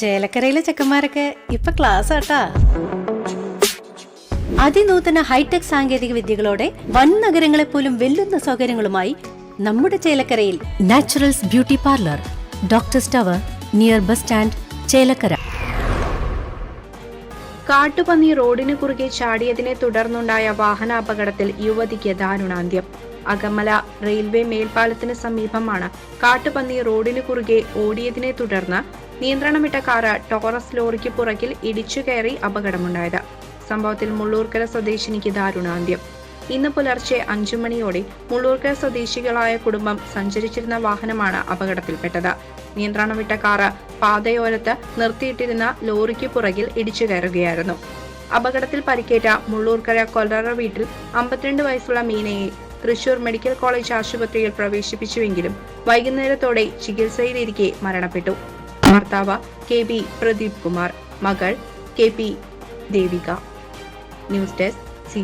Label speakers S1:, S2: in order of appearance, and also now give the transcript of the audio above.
S1: ചേലക്കരയിലെ ചെക്കന്മാരൊക്കെ ഇപ്പൊ ക്ലാസ് ആട്ടാ. അതിനൂതന ഹൈടെക് സാങ്കേതിക വിദ്യകളോടെ വൻ നഗരങ്ങളെ പോലും വെല്ലുന്ന സൗകര്യങ്ങളുമായി നമ്മുടെ ചേലക്കരയിൽ naturals beauty parlour doctor tower near bus stand Chelakkara.
S2: കാട്ടുപന്നി റോഡിന് കുറുകെ ചാടിയതിനെ തുടർന്നുണ്ടായ വാഹനാപകടത്തിൽ യുവതിക്ക് ദാരുണാന്ത്യം. അകമല റെയിൽവേ മേൽപ്പാലത്തിന് സമീപമാണ്. കാട്ടുപന്നി റോഡിന് കുറുകെ ഓടിയതിനെ തുടർന്ന് നിയന്ത്രണമിട്ട കാറ് ടോറസ് ലോറിക്ക് പുറകിൽ ഇടിച്ചു കയറി അപകടമുണ്ടായത്. സംഭവത്തിൽ മുള്ളൂർക്കര സ്വദേശിനിക്ക് ദാരുണാന്ത്യം. ഇന്ന് പുലർച്ചെ അഞ്ചു മണിയോടെ മുള്ളൂർക്കര സ്വദേശികളായ കുടുംബം സഞ്ചരിച്ചിരുന്ന വാഹനമാണ് അപകടത്തിൽപ്പെട്ടത്. നിയന്ത്രണം വിട്ട കാറ് പാതയോരത്ത് നിർത്തിയിട്ടിരുന്ന ലോറിക്ക് പുറകിൽ ഇടിച്ചു കയറുകയായിരുന്നു. അപകടത്തിൽ പരിക്കേറ്റ മുള്ളൂർക്കര കൊല്ലറ വീട്ടിൽ അമ്പത്തിരണ്ട് വയസ്സുള്ള മീനയെ തൃശൂർ മെഡിക്കൽ കോളേജ് ആശുപത്രിയിൽ പ്രവേശിപ്പിച്ചുവെങ്കിലും വൈകുന്നേരത്തോടെ ചികിത്സയിലിരിക്കെ മരണപ്പെട്ടു. ഭർത്താവ് കെ ബി പ്രദീപ് കുമാർ മകൾ K P Devika. News desk C